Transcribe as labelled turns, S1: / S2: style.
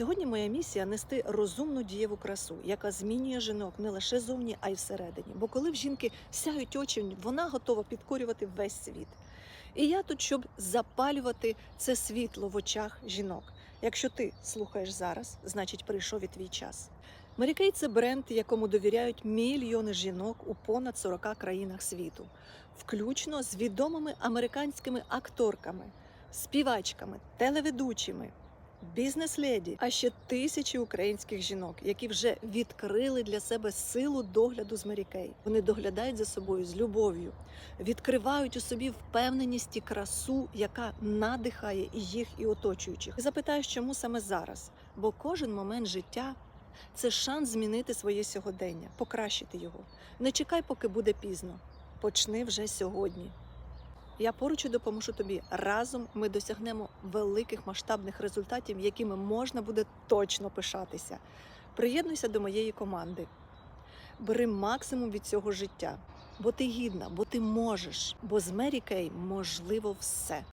S1: Сьогодні моя місія нести розумну дієву красу, яка змінює жінок не лише зовні, а й всередині. Бо коли в жінки сяють очі, вона готова підкорювати весь світ. І я тут, щоб запалювати це світло в очах жінок. Якщо ти слухаєш зараз, значить прийшов і твій час. Kay – це бренд, якому довіряють мільйони жінок у понад 40 країнах світу, включно з відомими американськими акторками, співачками, телеведучими, бізнес-леді, а ще тисячі українських жінок, які вже відкрили для себе силу догляду з Kay. Вони доглядають за собою з любов'ю, відкривають у собі впевненість і красу, яка надихає і їх, і оточуючих. І запитаєш, чому саме зараз? Бо кожен момент життя це шанс змінити своє сьогодення, покращити його. Не чекай, поки буде пізно. Почни вже сьогодні. Я поруч і допоможу тобі. Разом ми досягнемо великих масштабних результатів, якими можна буде точно пишатися. Приєднуйся до моєї команди. Бери максимум від цього життя, бо ти гідна, бо ти можеш, бо з Мері Кей можливо все.